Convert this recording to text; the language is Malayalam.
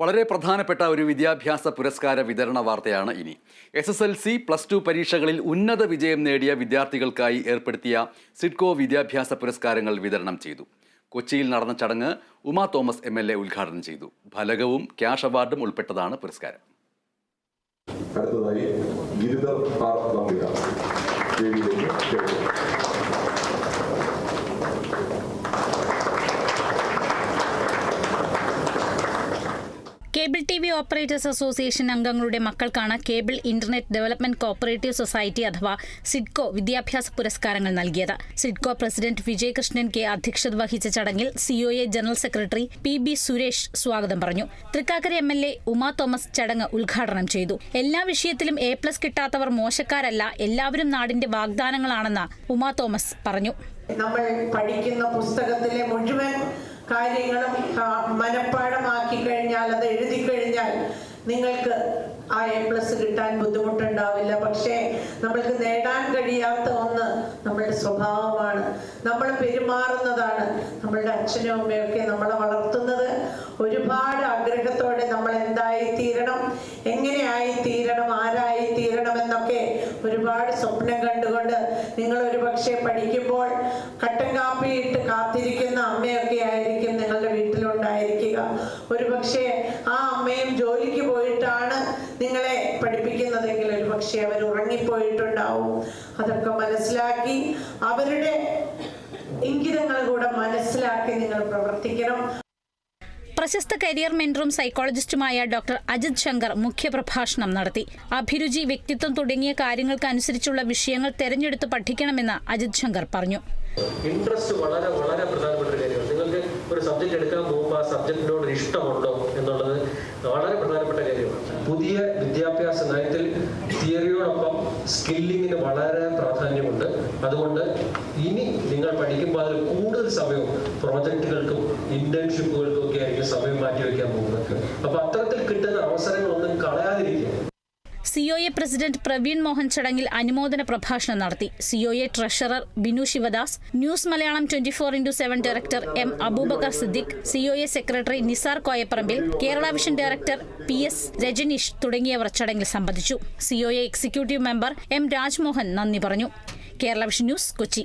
വളരെ പ്രധാനപ്പെട്ട ഒരു വിദ്യാഭ്യാസ പുരസ്കാര വിതരണ വാർത്തയാണ് ഇനി. S S L C plus two പരീക്ഷകളിൽ ഉന്നത വിജയം നേടിയ വിദ്യാർത്ഥികൾക്കായി ഏർപ്പെടുത്തിയ സിഡ്കോ വിദ്യാഭ്യാസ പുരസ്കാരങ്ങൾ വിതരണം ചെയ്തു. കൊച്ചിയിൽ നടന്ന ചടങ്ങ് Uma Thomas M L A ഉദ്ഘാടനം ചെയ്തു. ഫലകവും ക്യാഷ് അവാർഡും ഉൾപ്പെട്ടതാണ് പുരസ്കാരം. അടുത്തതായി cable T V operators association അംഗങ്ങളുടെ മക്കൾക്കാണ് cable internet development cooperative society അഥവാ സിഡ്കോ വിദ്യാഭ്യാസ പുരസ്കാരങ്ങൾ നൽകിയത്. സിഡ്കോ പ്രസിഡന്റ് വിജയകൃഷ്ണൻ കെ അധ്യക്ഷത വഹിച്ച ചടങ്ങിൽ COA general secretary P B Suresh സ്വാഗതം പറഞ്ഞു. Thrikkakara M L A Uma Thomas ചടങ്ങ് ഉദ്ഘാടനം ചെയ്തു. എല്ലാ വിഷയത്തിലും എ പ്ലസ് കിട്ടാത്തവർ മോശക്കാരല്ല എല്ലാവരും നാടിന്റെ വാഗ്ദാനങ്ങളാണെന്ന് ഉമാ തോമസ് പറഞ്ഞു. നമ്മൾ പഠിക്കുന്ന പുസ്തകത്തിലെ മുഴുവൻ കാര്യങ്ങളും മനഃപ്പാഠമാക്കി കഴിഞ്ഞാൽ അത് എഴുതി കഴിഞ്ഞാൽ നിങ്ങൾക്ക് ആ എ പ്ലസ് കിട്ടാൻ ബുദ്ധിമുട്ടുണ്ടാവില്ല. പക്ഷേ നമ്മൾക്ക് നേടാൻ കഴിയാത്ത ഒന്ന് നമ്മളുടെ സ്വഭാവമാണ്. നമ്മൾ പെരുമാറുന്നതാണ് നമ്മളുടെ അച്ഛനും അമ്മയൊക്കെ നമ്മളെ വളർത്തുന്നത്. ഒരുപാട് ആഗ്രഹത്തോടെ നമ്മൾ എന്തായി തീരണം എങ്ങനെയായി തീരണം ആരായി തീരണം എന്നൊക്കെ ഒരുപാട് സ്വപ്നം കണ്ടുകൊണ്ട് നിങ്ങൾ ഒരു പക്ഷേ പഠിക്കുമ്പോൾ ഒരു പക്ഷെ ആ അമ്മയും ജോലിക്ക് പോയിട്ടാണ് നിങ്ങളെ പഠിപ്പിക്കുന്നതെങ്കിൽ ഒരു പക്ഷേ അവർ ഉറങ്ങിപ്പോയിട്ടുണ്ടാവും. അതൊക്കെ മനസ്സിലാക്കി അവരുടെ ഇംഗിതങ്ങൾ കൂടെ മനസ്സിലാക്കി നിങ്ങൾ പ്രവർത്തിക്കണം. പ്രശസ്ത കരിയർ മെന്ററും സൈക്കോളജിസ്റ്റുമായ ഡോക്ടർ അജിത് ശങ്കർ മുഖ്യപ്രഭാഷണം നടത്തി. അഭിരുചി വ്യക്തിത്വം തുടങ്ങിയ കാര്യങ്ങൾക്ക് അനുസരിച്ചുള്ള വിഷയങ്ങൾ തെരഞ്ഞെടുത്ത് പഠിക്കണമെന്ന് അജിത് ശങ്കർ പറഞ്ഞു. ഇൻട്രസ്റ്റ് വളരെ വളരെ പ്രധാനപ്പെട്ട ഒരു സബ്ജക്റ്റ് എടുക്കാൻ പോകുമ്പോൾ ആ സബ്ജക്റ്റിനോട് ഇഷ്ടമുണ്ടോ എന്നുള്ളത് വളരെ പ്രധാനപ്പെട്ട കാര്യമാണ്. പുതിയ വിദ്യാഭ്യാസ നയത്തിൽ തിയറിയോടൊപ്പം സ്കില്ലിങ്ങിന് വളരെ പ്രാധാന്യമുണ്ട്. അതുകൊണ്ട് ഇനി നിങ്ങൾ പഠിക്കുമ്പോൾ അതിൽ കൂടുതൽ സമയവും പ്രോജക്റ്റുകൾക്കും ഇന്റേൺഷിപ്പുകൾക്കും ഒക്കെ ആയിരിക്കും സമയം മാറ്റിവെക്കാൻ പോകുന്നത്. അപ്പൊ അത്തരത്തിൽ കിട്ടുന്ന അവസരങ്ങളൊന്നും കളയാതിരിക്കുക. സിഒഎ പ്രസിഡന്റ് പ്രവീൺ മോഹൻ ചടങ്ങിൽ അനുമോദന പ്രഭാഷണം നടത്തി. COA treasurer Binu Sivadas news Malayalam twenty four into seven director M Abubakar Siddique COA secretary Nisar Koyaparambil Kerala vision director P S Rajaneesh തുടങ്ങിയവർ ചടങ്ങിൽ സംബന്ധിച്ചു. COA executive member M Rajmohan നന്ദി പറഞ്ഞു. Kerala vision news Kochi.